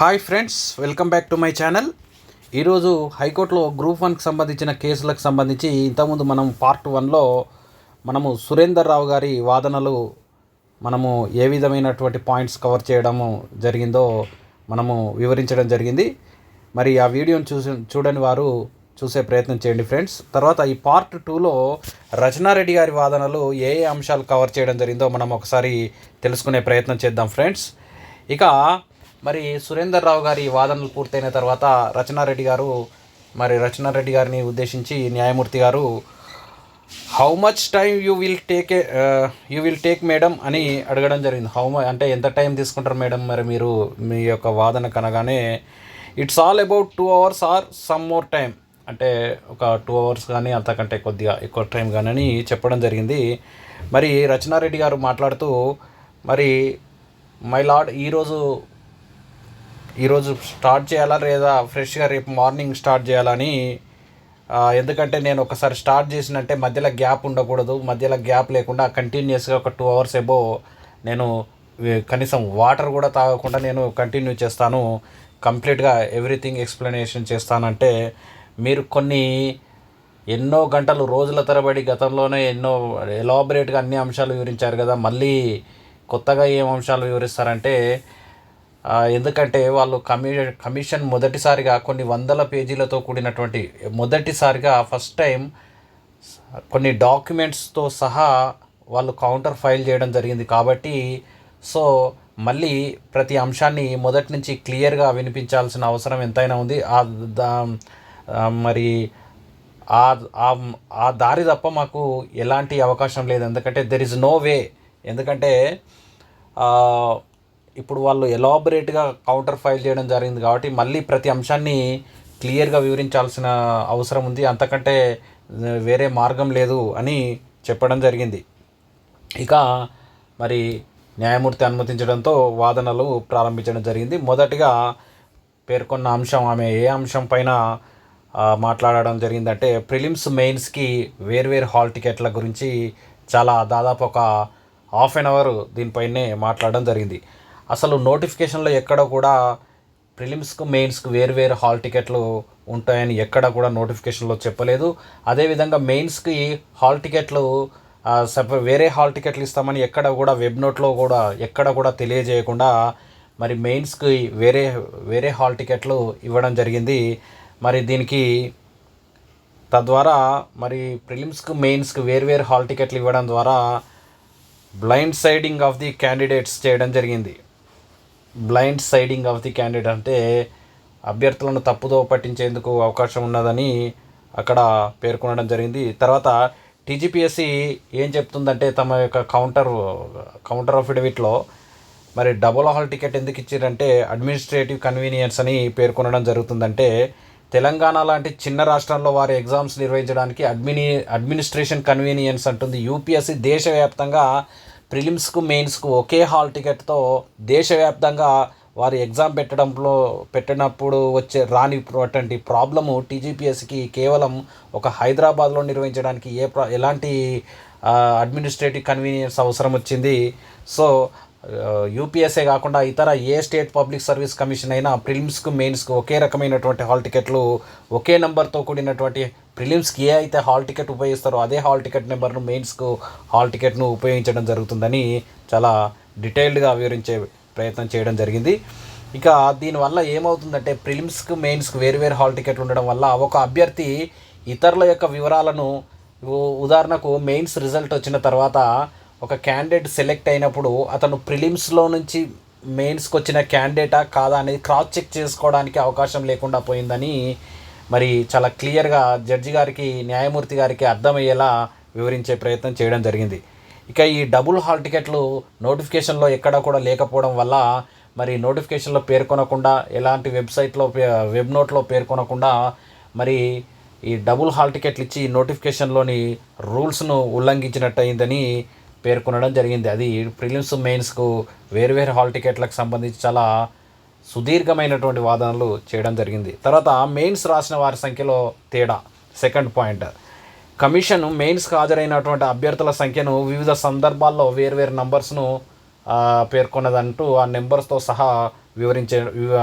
Hi friends welcome back to my channel. ఈరోజు హైకోర్టులో group వన్కి సంబంధించిన కేసులకు సంబంధించి ఇంతకుముందు మనం పార్ట్ వన్లో మనము సురేందర్ రావు గారి వాదనలు మనము ఏ విధమైనటువంటి పాయింట్స్ కవర్ చేయడము జరిగిందో మనము వివరించడం జరిగింది. మరి ఆ వీడియోని చూసి చూడని వారు చూసే ప్రయత్నం చేయండి ఫ్రెండ్స్. తర్వాత ఈ పార్ట్ టూలో రచనారెడ్డి గారి వాదనలు ఏ ఏ అంశాలు కవర్ చేయడం జరిగిందో మనం ఒకసారి తెలుసుకునే ప్రయత్నం చేద్దాం ఫ్రెండ్స్. ఇక మరి సురేందర్ రావు గారి వాదనలు పూర్తయిన తర్వాత రచనారెడ్డి గారు మరి రచనారెడ్డి గారిని ఉద్దేశించి న్యాయమూర్తి గారు how much time you will take you will take madam అని అడగడం జరిగింది. హౌ మచ్ అంటే ఎంత టైం తీసుకుంటారు మేడం మరి మీరు మీ యొక్క వాదన కనగానే it's all about two hours or some more time అంటే ఒక టూ అవర్స్ కానీ అంతకంటే కొద్దిగా ఎక్కువ టైం కానీ అని చెప్పడం జరిగింది. మరి రచనారెడ్డి గారు మాట్లాడుతూ మరి మై లార్డ్ ఈరోజు ఈరోజు స్టార్ట్ చేయాలా లేదా ఫ్రెష్గా రేపు మార్నింగ్ స్టార్ట్ చేయాలని ఎందుకంటే నేను ఒకసారి స్టార్ట్ చేసినంటే మధ్యలో గ్యాప్ ఉండకూడదు మధ్యలో గ్యాప్ లేకుండా కంటిన్యూస్గా ఒక టూ అవర్స్ ఎబో నేను కనీసం వాటర్ కూడా తాగకుండా నేను కంటిన్యూ చేస్తాను కంప్లీట్గా ఎవ్రీథింగ్ ఎక్స్ప్లెనేషన్ చేస్తానంటే మీరు కొన్ని ఎన్నో గంటలు రోజుల తరబడి గతంలోనే ఎన్నో ఎలాబరేట్గా అన్ని అంశాలు వివరించారు కదా మళ్ళీ కొత్తగా ఏం అంశాలు వివరిస్తారంటే ఎందుకంటే వాళ్ళు కమి కమిషన్ మొదటిసారిగా కొన్ని వందల పేజీలతో కూడినటువంటి మొదటిసారిగా ఫస్ట్ టైం కొన్ని డాక్యుమెంట్స్తో సహా వాళ్ళు కౌంటర్ ఫైల్ చేయడం జరిగింది కాబట్టి సో మళ్ళీ ప్రతి అంశాన్ని మొదటి నుంచి క్లియర్గా వినిపించాల్సిన అవసరం ఎంతైనా ఉంది. ఆ దా- మరి ఆ ఆ- దారి తప్ప మాకు ఎలాంటి అవకాశం లేదు. ఎందుకంటే దెర్ ఇస్ నో వే ఎందుకంటే ఇప్పుడు వాళ్ళు ఎలాబరేట్గా కౌంటర్ ఫైల్ చేయడం జరిగింది కాబట్టి మళ్ళీ ప్రతి అంశాన్ని క్లియర్గా వివరించాల్సిన అవసరం ఉంది. అంతకంటే వేరే మార్గం లేదు అని చెప్పడం జరిగింది. ఇక మరి న్యాయమూర్తి అనుమతించడంతో వాదనలు ప్రారంభించడం జరిగింది. మొదటిగా పేర్కొన్న అంశం ఆమె ఏ అంశం పైన మాట్లాడడం జరిగిందంటే ప్రిలిమ్స్ మెయిన్స్కి వేర్వేరు హాల్ టికెట్ల గురించి చాలా దాదాపు ఒక హాఫ్ అన్ అవర్ దీనిపైనే మాట్లాడడం జరిగింది. అసలు నోటిఫికేషన్లో ఎక్కడ కూడా ప్రిలిమ్స్కు మెయిన్స్కు వేరు వేరు హాల్ టికెట్లు ఉంటాయని ఎక్కడ కూడా నోటిఫికేషన్లో చెప్పలేదు. అదేవిధంగా మెయిన్స్కి హాల్ టికెట్లు సపరే వేరే హాల్ టికెట్లు ఇస్తామని ఎక్కడ కూడా వెబ్ నోట్లో కూడా ఎక్కడ కూడా తెలియజేయకుండా మరి మెయిన్స్కి వేరే వేరే హాల్ టికెట్లు ఇవ్వడం జరిగింది. మరి దీనికి తద్వారా మరి ప్రిలిమ్స్కు మెయిన్స్కి వేర్వేరు హాల్ టికెట్లు ఇవ్వడం ద్వారా blind siding of the candidates చేయడం జరిగింది. Blind siding of the candidate అంటే అభ్యర్థులను తప్పుదో పట్టించేందుకు అవకాశం ఉన్నదని అక్కడ పేర్కొనడం జరిగింది. తర్వాత టీజీపీఎస్సి ఏం చెప్తుందంటే తమ యొక్క కౌంటర్ కౌంటర్ అఫిడవిట్లో మరి డబుల్ హాల్ టికెట్ ఎందుకు ఇచ్చారంటే అడ్మినిస్ట్రేటివ్ కన్వీనియన్స్ అని పేర్కొనడం జరుగుతుందంటే తెలంగాణ లాంటి చిన్న రాష్ట్రంలో వారి ఎగ్జామ్స్ నిర్వహించడానికి అడ్మిని అడ్మినిస్ట్రేషన్ కన్వీనియన్స్ అంటుంది. యూపీఎస్సీ దేశవ్యాప్తంగా ప్రిలిమ్స్కు మెయిన్స్కు ఒకే హాల్ టికెట్తో దేశవ్యాప్తంగా వారి ఎగ్జామ్ పెట్టడంలో పెట్టినప్పుడు వచ్చే రానిటువంటి ప్రాబ్లము టీజీపీఎస్కి కేవలం ఒక హైదరాబాద్లో నిర్వహించడానికి ఏ ప్రా ఎలాంటి అడ్మినిస్ట్రేటివ్ కన్వీనియన్స్ అవసరం వచ్చింది. సో యూపీఎస్ఏ కాకుండా ఇతర ఏ స్టేట్ పబ్లిక్ సర్వీస్ కమిషన్ అయినా ప్రిలిమ్స్కు మెయిన్స్కు ఒకే రకమైనటువంటి హాల్ టికెట్లు ఒకే నెంబర్తో కూడినటువంటి ప్రిలిమ్స్కి ఏ అయితే హాల్ టికెట్ ఉపయోగిస్తారో అదే హాల్ టికెట్ నెంబర్ను మెయిన్స్కు హాల్ టికెట్ను ఉపయోగించడం జరుగుతుందని చాలా డీటెయిల్డ్గా వివరించే ప్రయత్నం చేయడం జరిగింది. ఇక దీనివల్ల ఏమవుతుందంటే ప్రిలిమ్స్కు మెయిన్స్కు వేరువేరు హాల్ టికెట్లు ఉండడం వల్ల ఒక అభ్యర్థి ఇతరుల యొక్క వివరాలను ఉదాహరణకు మెయిన్స్ రిజల్ట్ వచ్చిన తర్వాత ఒక క్యాండిడేట్ సెలెక్ట్ అయినప్పుడు అతను ప్రిలిమ్స్లో నుంచి మెయిన్స్కి వచ్చిన క్యాండిడేటా కాదా అనేది క్రాస్ చెక్ చేసుకోవడానికి అవకాశం లేకుండా పోయిందని మరి చాలా క్లియర్గా జడ్జి గారికి న్యాయమూర్తి గారికి అర్థమయ్యేలా వివరించే ప్రయత్నం చేయడం జరిగింది. ఇక ఈ డబుల్ హాల్ టికెట్లు నోటిఫికేషన్లో ఎక్కడా కూడా లేకపోవడం వల్ల మరి నోటిఫికేషన్లో పేర్కొనకుండా ఎలాంటి వెబ్సైట్లో వెబ్ నోట్లో పేర్కొనకుండా మరి ఈ డబుల్ హాల్ టికెట్లు ఇచ్చి నోటిఫికేషన్లోని రూల్స్ను ఉల్లంఘించినట్టు అయిందని పేర్కొనడం జరిగింది. అది ప్రిలిమ్స్ మెయిన్స్కు వేరు హాల్ టికెట్లకు సంబంధించి చాలా సుదీర్ఘమైనటువంటి వాదనలు చేయడం జరిగింది. తర్వాత మెయిన్స్ రాసిన వారి సంఖ్యలో తేడా సెకండ్ పాయింట్. కమిషన్ మెయిన్స్కి హాజరైనటువంటి అభ్యర్థుల సంఖ్యను వివిధ సందర్భాల్లో వేర్వేరు నంబర్స్ను పేర్కొన్నదంటూ ఆ నెంబర్స్తో సహా వివరించే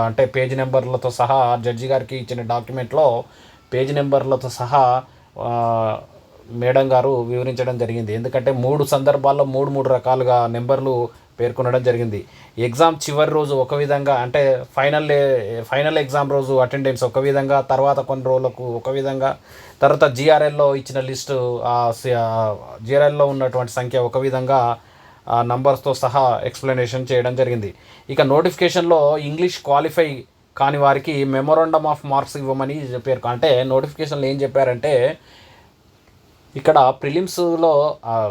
అంటే పేజ్ నెంబర్లతో సహా జడ్జి గారికి ఇచ్చిన డాక్యుమెంట్లో పేజ్ నెంబర్లతో సహా మేడం గారు వివరించడం జరిగింది. ఎందుకంటే మూడు సందర్భాల్లో మూడు మూడు రకాలుగా నెంబర్లు పేర్కొనడం జరిగింది. ఎగ్జామ్ చివరి రోజు ఒక విధంగా అంటే ఫైనల్ ఫైనల్ ఎగ్జామ్ రోజు అటెండెన్స్ ఒక విధంగా తర్వాత కొన్ని రోజులకు ఒక విధంగా తర్వాత జిఆర్ఎల్లో ఇచ్చిన లిస్టు జిఆర్ఎల్లో ఉన్నటువంటి సంఖ్య ఒక విధంగా నంబర్స్తో సహా ఎక్స్ప్లెనేషన్ చేయడం జరిగింది. ఇక నోటిఫికేషన్లో ఇంగ్లీష్ క్వాలిఫై కాని వారికి మెమోరాండమ్ ఆఫ్ మార్క్స్ ఇవ్వమని చెప్పారు. అంటే నోటిఫికేషన్లో ఏం చెప్పారంటే ఇక్కడ ప్రిలిమ్స్లో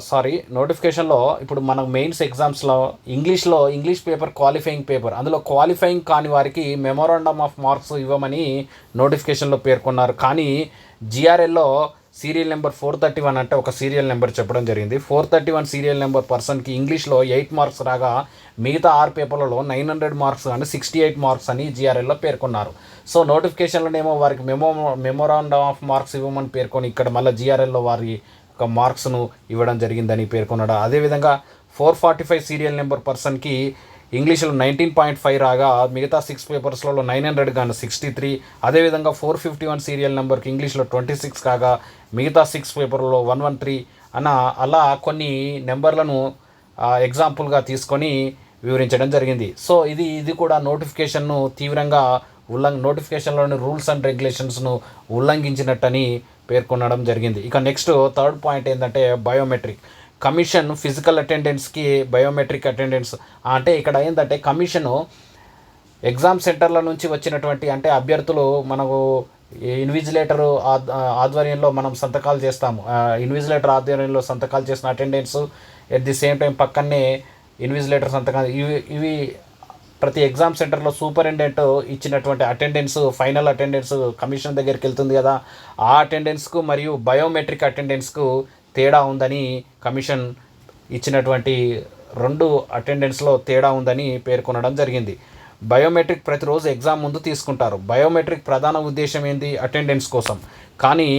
సారీ నోటిఫికేషన్లో ఇప్పుడు మనం మెయిన్స్ ఎగ్జామ్స్లో ఇంగ్లీష్లో ఇంగ్లీష్ పేపర్ క్వాలిఫైయింగ్ పేపర్ అందులో క్వాలిఫైయింగ్ కాని వారికి మెమోరాండమ్ ఆఫ్ మార్క్స్ ఇవ్వమని నోటిఫికేషన్లో పేర్కొన్నారు. కానీ జిఆర్ఎల్లో serial number four thirty one అంటే ఒక సీరియల్ నెంబర్ చెప్పడం జరిగింది. Four thirty one serial number పర్సన్కి ఇంగ్లీష్లో ఎయిట్ మార్క్స్ రాగా మిగతా ఆరు పేపర్లలో నైన్ హండ్రెడ్ మార్క్స్ అని సిక్స్టీ ఎయిట్ మార్క్స్ అని జిఆర్ఎల్లో పేర్కొన్నారు. సో నోటిఫికేషన్లోనేమో వారికి మెమో మెమోరాండమ్ ఆఫ్ మార్క్స్ ఇవ్వమని పేర్కొని ఇక్కడ మళ్ళీ జిఆర్ఎల్లో వారి ఒక మార్క్స్ను ఇవ్వడం జరిగిందని పేర్కొన్నాడు. అదేవిధంగా four forty five serial number పర్సన్కి ఇంగ్లీష్లో నైన్టీన్ పాయింట్ ఫైవ్ రాగా మిగతా సిక్స్ పేపర్స్లలో నైన్ హండ్రెడ్ గాను సిక్స్టీ త్రీ అదేవిధంగా ఫోర్ ఫిఫ్టీ వన్ సీరియల్ నెంబర్కి ఇంగ్లీష్లో ట్వంటీ సిక్స్ కాగా మిగతా సిక్స్ పేపర్లో వన్ వన్ త్రీ అన్న అలా కొన్ని నెంబర్లను ఎగ్జాంపుల్గా తీసుకొని వివరించడం జరిగింది. సో ఇది ఇది కూడా నోటిఫికేషన్ను తీవ్రంగా ఉల్లంఘ నోటిఫికేషన్లోని రూల్స్ అండ్ రెగ్యులేషన్స్ను ఉల్లంఘించినట్టని పేర్కొనడం జరిగింది. ఇక నెక్స్ట్ థర్డ్ పాయింట్ ఏంటంటే బయోమెట్రిక్ కమిషన్ ఫిజికల్ అటెండెన్స్కి బయోమెట్రిక్ అటెండెన్స్ అంటే ఇక్కడ ఏంటంటే కమిషను ఎగ్జామ్ సెంటర్ల నుంచి వచ్చినటువంటి అంటే అభ్యర్థులు మనకు ఇన్విజిలేటర్ ఆధ్వర్యంలో మనం సంతకాలు చేస్తాము. ఇన్విజిలేటర్ ఆధ్వర్యంలో సంతకాలు చేసిన attendance at the same time పక్కనే ఇన్విజిలేటర్ సంతకాలు. ఇవి ఇవి ప్రతి ఎగ్జామ్ సెంటర్లో సూపరింటెండెంట్ ఇచ్చినటువంటి అటెండెన్స్ ఫైనల్ అటెండెన్స్ కమిషన్ దగ్గరికి వెళ్తుంది కదా. ఆ అటెండెన్స్కు మరియు బయోమెట్రిక్ అటెండెన్స్కు తేడా ఉందని కమిషన్ ఇచ్చినటువంటి రెండు అటెండెన్స్లో తేడా ఉందని పేర్కొనడం జరిగింది. బయోమెట్రిక్ ప్రతిరోజు ఎగ్జామ్ ముందు తీసుకుంటారు. బయోమెట్రిక్ ప్రధాన ఉద్దేశం ఏంది? అటెండెన్స్ కోసం. కానీ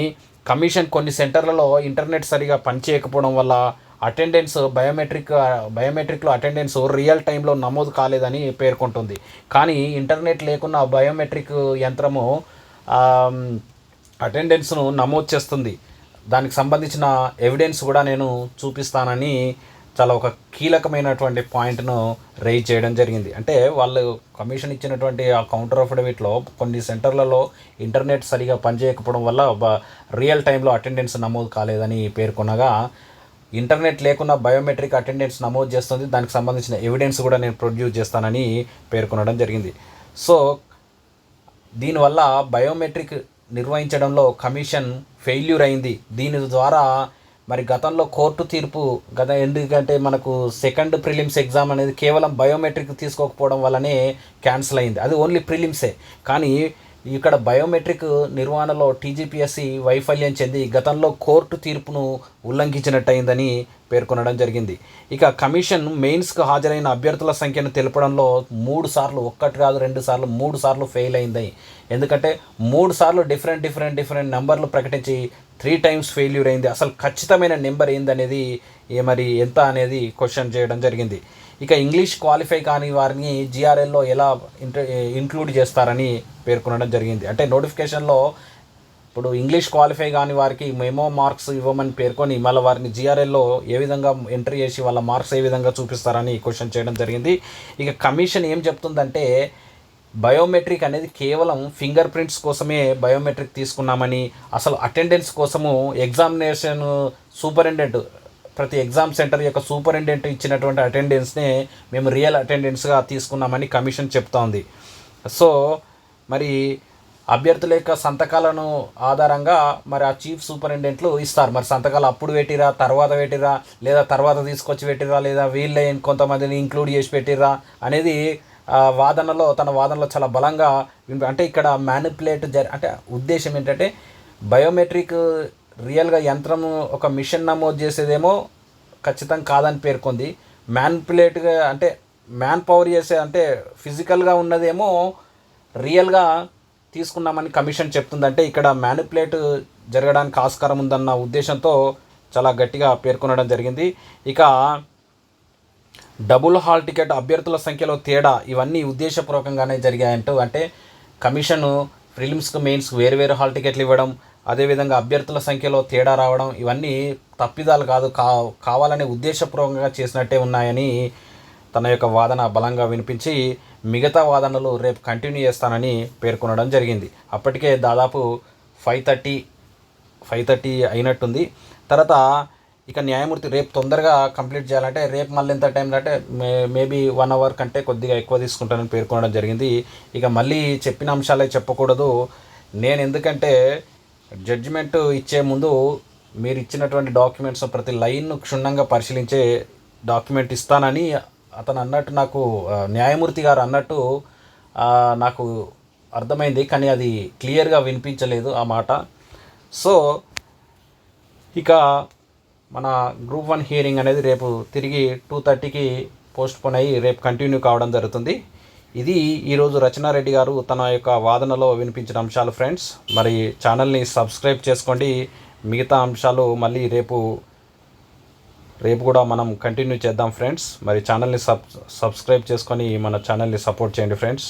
కమిషన్ కొన్ని సెంటర్లలో ఇంటర్నెట్ సరిగా పనిచేయకపోవడం వల్ల అటెండెన్స్ బయోమెట్రిక్ బయోమెట్రిక్లో అటెండెన్స్ రియల్ టైంలో నమోదు కాలేదని పేర్కొంటుంది. కానీ ఇంటర్నెట్ లేకున్న బయోమెట్రిక్ యంత్రము అటెండెన్స్ను నమోదు చేస్తుంది. దానికి సంబంధించిన ఎవిడెన్స్ కూడా నేను చూపిస్తానని చాలా ఒక కీలకమైనటువంటి పాయింట్ను రైజ్ చేయడం జరిగింది. అంటే వాళ్ళు కమిషన్ ఇచ్చినటువంటి ఆ కౌంటర్ అఫిడవిట్లో కొన్ని సెంటర్లలో ఇంటర్నెట్ సరిగా పనిచేయకపోవడం వల్ల బ- రియల్ టైంలో అటెండెన్స్ నమోదు కాలేదని పేర్కొనగా ఇంటర్నెట్ లేకుండా బయోమెట్రిక్ అటెండెన్స్ నమోదు చేస్తుంది. దానికి సంబంధించిన ఎవిడెన్స్ కూడా నేను ప్రొడ్యూస్ చేస్తానని పేర్కొనడం జరిగింది. సో దీనివల్ల బయోమెట్రిక్ నిర్వహించడంలో కమిషన్ ఫెయిల్యూర్ అయింది. దీని ద్వారా మరి గతంలో కోర్టు తీర్పు గత ఎందుకంటే మనకు సెకండ్ ప్రిలిమ్స్ ఎగ్జామ్ అనేది కేవలం బయోమెట్రిక్ తీసుకోకపోవడం వల్లనే క్యాన్సిల్ అయింది. అది ఓన్లీ ప్రిలిమ్సే కానీ ఇక్కడ బయోమెట్రిక్ నిర్వహణలో టీజీపీఎస్సి వైఫల్యం చెంది గతంలో కోర్టు తీర్పును ఉల్లంఘించినట్టయిందని పేర్కొనడం జరిగింది. ఇక కమిషన్ మెయిన్స్కు హాజరైన అభ్యర్థుల సంఖ్యను తెలపడంలో మూడు సార్లు ఒక్కటి కాదు రెండు సార్లు మూడు సార్లు ఫెయిల్ అయింది. ఎందుకంటే మూడు సార్లు డిఫరెంట్ డిఫరెంట్ డిఫరెంట్ నెంబర్లు ప్రకటించి త్రీ టైమ్స్ ఫెయిల్యూర్ అయింది. అసలు ఖచ్చితమైన నెంబర్ ఏందనేది మరి ఎంత అనేది క్వశ్చన్ చేయడం జరిగింది. ఇక ఇంగ్లీష్ క్వాలిఫై కాని వారిని జిఆర్ఎల్లో ఎలా ఇంట ఇంక్లూడ్ చేస్తారని పేర్కొనడం జరిగింది. అంటే నోటిఫికేషన్లో ఇప్పుడు ఇంగ్లీష్ క్వాలిఫై కాని వారికి మెమో మార్క్స్ ఇవ్వమని పేర్కొని మళ్ళీ వారిని జిఆర్ఎల్లో ఏ విధంగా ఎంట్రీ చేసి వాళ్ళ మార్క్స్ ఏ విధంగా చూపిస్తారని క్వశ్చన్ చేయడం జరిగింది. ఇక కమిషన్ ఏం చెప్తుందంటే బయోమెట్రిక్ అనేది కేవలం ఫింగర్ ప్రింట్స్ కోసమే బయోమెట్రిక్ తీసుకున్నామని అసలు అటెండెన్స్ కోసము ఎగ్జామినేషన్ సూపరింటెండెంట్ ప్రతి ఎగ్జామ్ సెంటర్ యొక్క సూపరింటెండెంట్ ఇచ్చినటువంటి అటెండెన్స్నే మేము రియల్ అటెండెన్స్గా తీసుకున్నామని కమిషన్ చెప్తోంది. సో మరి అభ్యర్థుల యొక్క సంతకాలను ఆధారంగా మరి ఆ చీఫ్ సూపరింటెండెంట్లు ఇస్తారు. మరి సంతకాలు అప్పుడు పెట్టిరా తర్వాత పెట్టిరా లేదా తర్వాత తీసుకొచ్చి పెట్టిరా లేదా వీళ్ళే కొంతమందిని ఇంక్లూడ్ చేసి పెట్టిరా అనేది వాదనలో తన వాదనలో చాలా బలంగా అంటే ఇక్కడ మ్యానిపులేట్ జరి అంటే ఉద్దేశం ఏంటంటే బయోమెట్రిక్ రియల్గా యంత్రం ఒక మిషన్ నమోదు చేసేదేమో ఖచ్చితంగా కాదని పేర్కొంది. మ్యాన్పులేట్గా అంటే మ్యాన్ పవర్ చేసే అంటే ఫిజికల్గా ఉన్నదేమో రియల్గా తీసుకున్నామని కమిషన్ చెప్తుందంటే ఇక్కడ మ్యానిపులేట్ జరగడానికి ఆస్కారం ఉందన్న ఉద్దేశంతో చాలా గట్టిగా పేర్కొనడం జరిగింది. ఇక డబుల్ హాల్ టికెట్ అభ్యర్థుల సంఖ్యలో తేడా ఇవన్నీ ఉద్దేశపూర్వకంగానే జరిగాయంటూ అంటే కమిషను ప్రిలిమ్స్కి మెయిన్స్ వేరు వేరు హాల్ టికెట్లు ఇవ్వడం అదేవిధంగా అభ్యర్థుల సంఖ్యలో తేడా రావడం ఇవన్నీ తప్పిదాలు కాదు కా కావాలని ఉద్దేశపూర్వకంగా చేసినట్టే ఉన్నాయని తన యొక్క వాదన బలంగా వినిపించి మిగతా వాదనలు రేపు కంటిన్యూ చేస్తానని పేర్కొనడం జరిగింది. అప్పటికే దాదాపు ఫైవ్ థర్టీ ఫైవ్ థర్టీ అయినట్టుంది. తర్వాత ఇక న్యాయమూర్తి రేపు తొందరగా కంప్లీట్ చేయాలంటే రేపు మళ్ళీ ఎంత టైం అంటే మే మేబీ వన్ అవర్ కంటే కొద్దిగా ఎక్కువ తీసుకుంటానని పేర్కొనడం జరిగింది. ఇక మళ్ళీ చెప్పిన అంశాలే చెప్పకూడదు. నేను ఎందుకంటే జడ్జిమెంట్ ఇచ్చే ముందు మీరు ఇచ్చినటువంటి డాక్యుమెంట్స్ ప్రతి లైన్ను క్షుణ్ణంగా పరిశీలించే డాక్యుమెంట్ ఇస్తానని అతను అన్నట్టు నాకు న్యాయమూర్తి గారు అన్నట్టు నాకు అర్థమైంది కానీ అది క్లియర్గా వినిపించలేదు ఆ మాట. సో ఇక మన గ్రూప్ వన్ హియరింగ్ అనేది రేపు తిరిగి టూ థర్టీకి పోస్ట్ పోన్ అయ్యి రేపు కంటిన్యూ కావడం జరుగుతుంది. ఇది ఈరోజు రచనారెడ్డి గారు తన యొక్క వాదనలో వినిపించిన అంశాలు ఫ్రెండ్స్. మరి ఛానల్ని సబ్స్క్రైబ్ చేసుకోండి. మిగతా అంశాలు మళ్ళీ రేపు రేపు కూడా మనం కంటిన్యూ చేద్దాం ఫ్రెండ్స్. మరి ఛానల్ని సబ్ సబ్స్క్రైబ్ చేసుకొని మన ఛానల్ని సపోర్ట్ చేయండి ఫ్రెండ్స్.